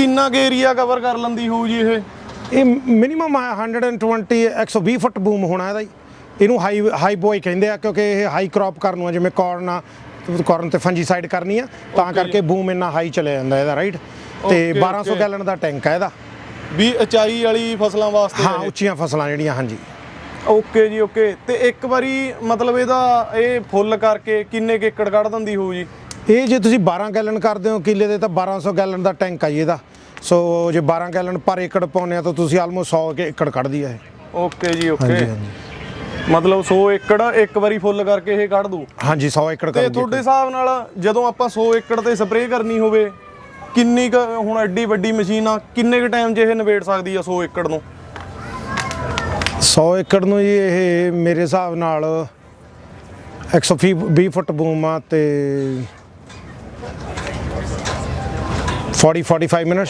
ਕਿੰਨਾ ਕੁ area cover ਕਰ ਲੈਂਦੀ ਹੋਊ ਜੀ ਇਹ? ਇਹ ਮਿਨੀਮਮ 120 120 ਫੁੱਟ ਬੂਮ ਹੋਣਾ ਇਹਦਾ ਜੀ। ਇਹਨੂੰ ਹਾਈ ਹਾਈ ਬੋਏ ਕਹਿੰਦੇ ਆ ਕਿਉਂਕਿ ਇਹ ਹਾਈ ਕ੍ਰੌਪ ਕਰਨ ਨੂੰ ਆ ਜਿਵੇਂ ਕਾਰਨ ਆ ਕਾਰਨ ਤੇ ਫੰਜੀਸਾਈਡ ਕਰਨੀ ਆ ਤਾਂ ਕਰਕੇ ਬੂਮ ਇੰਨਾ ਹਾਈ ਚਲੇ ਜਾਂਦਾ ਇਹਦਾ ਰਾਈਟ ਤੇ Okay, 1200 okay. ਗੈਲਨ ਦਾ ਟੈਂਕ ਆ ਇਹਦਾ। ਵੀ ਉਚਾਈ ਵਾਲੀ ਫਸਲਾਂ ਵਾਸਤੇ ਹਾਂ। ਉੱਚੀਆਂ ਫਸਲਾਂ ਜਿਹੜੀਆਂ ਹਾਂਜੀ। ਓਕੇ ਜੀ ਓਕੇ ਤੇ ਇੱਕ ਵਾਰੀ ਮਤਲਬ ਇਹਦਾ ਇਹ ਫੁੱਲ ਕਰਕੇ ਕਿੰਨੇ ਕੁ ਏਕੜ ਕੱਢ ਦਿੰਦੀ ਹੋਊ ਜੀ? ਇਹ ਜੇ ਤੁਸੀਂ 12 ਗੈਲਨ ਕਰਦੇ ਹੋ ਕਿੱਲੇ ਦੇ ਤਾਂ 1200 ਗੈਲਨ ਦਾ ਟੈਂਕ ਆ ਜੀ ਇਹਦਾ। ਸੋ ਜੇ 12 ਗੈਲਨ ਪਰ ਏਕੜ ਪਾਉਂਦੇ ਆ ਤਾਂ ਤੁਸੀਂ ਆਲਮੋਸਟ 100 ਕੇ ਏਕੜ ਕੱਢਦੀ ਆ ਇਹ। ਓਕੇ ਜੀ ਓਕੇ। ਮਤਲਬ 100 ਏਕੜ ਇੱਕ ਵਾਰੀ ਫੁੱਲ ਕਰਕੇ ਇਹ ਕੱਢ ਦੂ ਹਾਂਜੀ 100 ਏਕੜ ਤੇ ਤੁਹਾਡੇ ਹਿਸਾਬ ਨਾਲ ਜਦੋਂ ਆਪਾਂ 100 ਏਕੜ ਤੇ ਸਪਰੇਅ ਕਰਨੀ ਹੋਵੇ ਕਿੰਨੀ ਕੁ ਹੁਣ ਐਡੀ ਵੱਡੀ ਮਸ਼ੀਨ ਆ ਕਿੰਨੇ ਕੁ ਟਾਈਮ 'ਚ ਇਹ ਨਿਬੇੜ ਸਕਦੀ ਆ 100 ਏਕੜ ਨੂੰ? 100 ਏਕੜ ਨੂੰ ਜੀ ਇਹ ਮੇਰੇ ਹਿਸਾਬ ਨਾਲ 120 ਫੁੱਟ ਬੂਮ ਆ ਤੇ Forty, forty-five minutes.